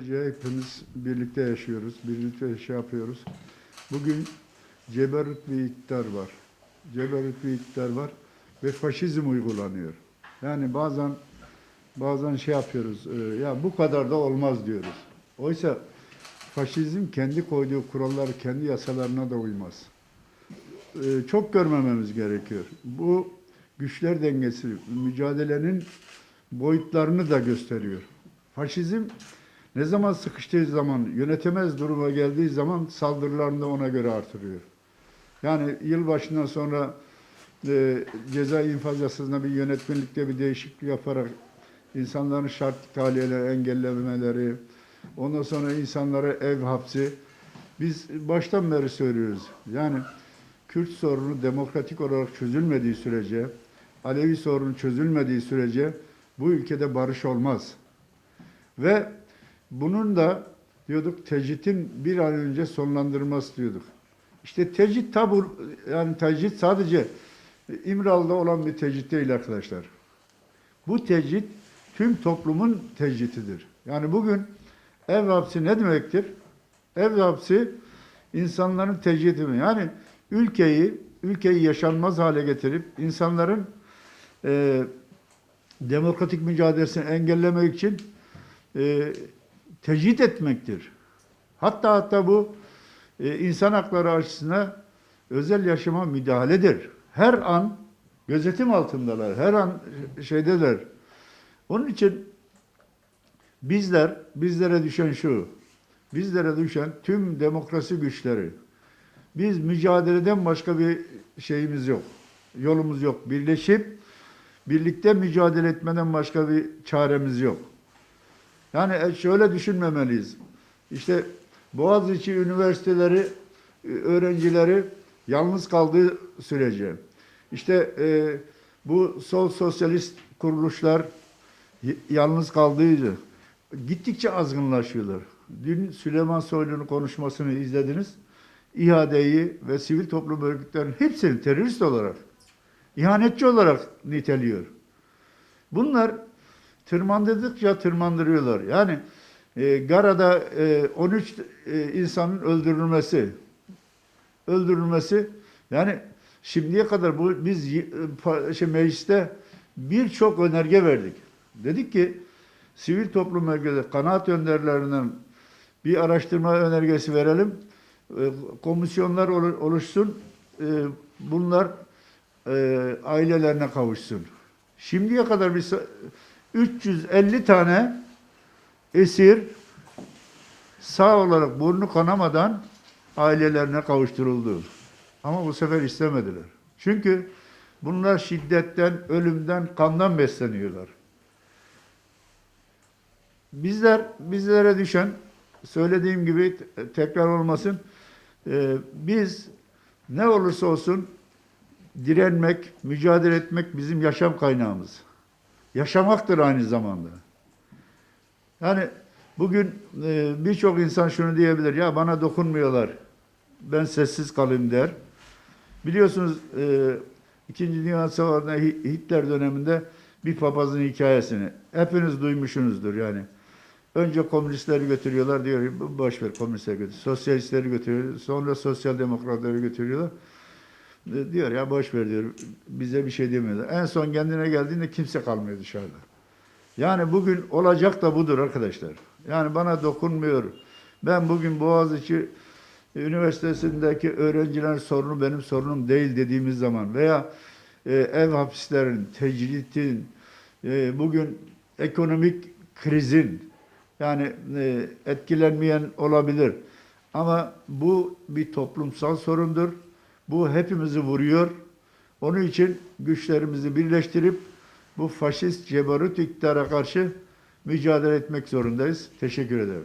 sürece hepimiz birlikte yaşıyoruz, birlikte şey yapıyoruz. Bugün ceberut bir iktidar var. Ceberut bir iktidar var ve faşizm uygulanıyor. Yani bazen bazen şey yapıyoruz, e, ya bu kadar da olmaz diyoruz. Oysa faşizm kendi koyduğu kuralları, kendi yasalarına da uymaz. E, Çok görmememiz gerekiyor. Bu güçler dengesi, mücadelenin boyutlarını da gösteriyor. Faşizm ne zaman sıkıştığı zaman, yönetemez duruma geldiği zaman saldırılarını da ona göre artırıyor. Yani yılbaşından sonra e, ceza infaz yasasında bir yönetmelikte bir değişiklik yaparak insanların şart tahliyeleri engellemeleri, ondan sonra insanlara ev hapsi. Biz baştan beri söylüyoruz. Yani Kürt sorunu demokratik olarak çözülmediği sürece, Alevi sorunu çözülmediği sürece bu ülkede barış olmaz. Ve bunun da diyorduk tecritin bir an önce sonlandırılması diyorduk. İşte tecrit tabur yani tecrit sadece İmralı'da olan bir tecrit değil arkadaşlar. Bu tecrit tüm toplumun tecritidir. Yani bugün ev hapsi ne demektir? Ev hapsi insanların tecriti mi? Yani ülkeyi ülkeyi yaşanmaz hale getirip insanların e, demokratik mücadelesini engellemek için e, tecrit etmektir. Hatta hatta bu e, insan hakları açısına özel yaşama müdahaledir. Her an gözetim altındalar, her an şeydeler. Onun için bizler, bizlere düşen şu, bizlere düşen tüm demokrasi güçleri, biz mücadeleden başka bir şeyimiz yok, yolumuz yok. Birleşip birlikte mücadele etmeden başka bir çaremiz yok. Yani e, şöyle düşünmemeliyiz. İşte Boğaziçi Üniversiteleri e, öğrencileri yalnız kaldığı sürece, işte e, bu sol sosyalist kuruluşlar yalnız kaldığı gittikçe azgınlaşıyorlar. Dün Süleyman Soylu'nun konuşmasını izlediniz. İHA'deyi ve sivil toplum örgütlerinin hepsini terörist olarak, ihanetçi olarak niteliyor. Bunlar tırmandırdıkça tırmandırıyorlar. Yani e, Gara'da e, 13 e, insanın öldürülmesi, öldürülmesi yani şimdiye kadar bu biz pa- şey, mecliste birçok önerge verdik. Dedik ki sivil toplum örgütleri, kanaat önderlerinden bir araştırma önergesi verelim. E, komisyonlar olu- oluşsun. E, bunlar e, ailelerine kavuşsun. Şimdiye kadar biz 350 tane esir sağ olarak burnu kanamadan ailelerine kavuşturuldu. Ama bu sefer istemediler. Çünkü bunlar şiddetten, ölümden, kandan besleniyorlar. Bizler, bizlere düşen, söylediğim gibi te- tekrar olmasın, e, biz ne olursa olsun direnmek, mücadele etmek bizim yaşam kaynağımız. Yaşamaktır aynı zamanda. Yani bugün e, birçok insan şunu diyebilir, ya bana dokunmuyorlar, ben sessiz kalayım der. Biliyorsunuz e, İkinci Dünya Savaşı'nda Hi- Hitler döneminde bir papazın hikayesini hepiniz duymuşsunuzdur yani. Önce komünistleri götürüyorlar diyor, boş ver komünistleri götür. Sosyalistleri götürüyor, sonra sosyal demokratları götürüyorlar. E, Diyor ya boş ver diyor, bize bir şey demiyorlar. En son kendine geldiğinde kimse kalmıyor dışarıda. Yani bugün olacak da budur arkadaşlar. Yani bana dokunmuyor. Ben bugün Boğaziçi Üniversitesi'ndeki öğrencilerin sorunu benim sorunum değil dediğimiz zaman veya e, ev hapislerin, tecritin, e, bugün ekonomik krizin yani e, etkilenmeyen olabilir. Ama bu bir toplumsal sorundur. Bu hepimizi vuruyor. Onun için güçlerimizi birleştirip bu faşist cebarut iktidara karşı mücadele etmek zorundayız. Teşekkür ederim.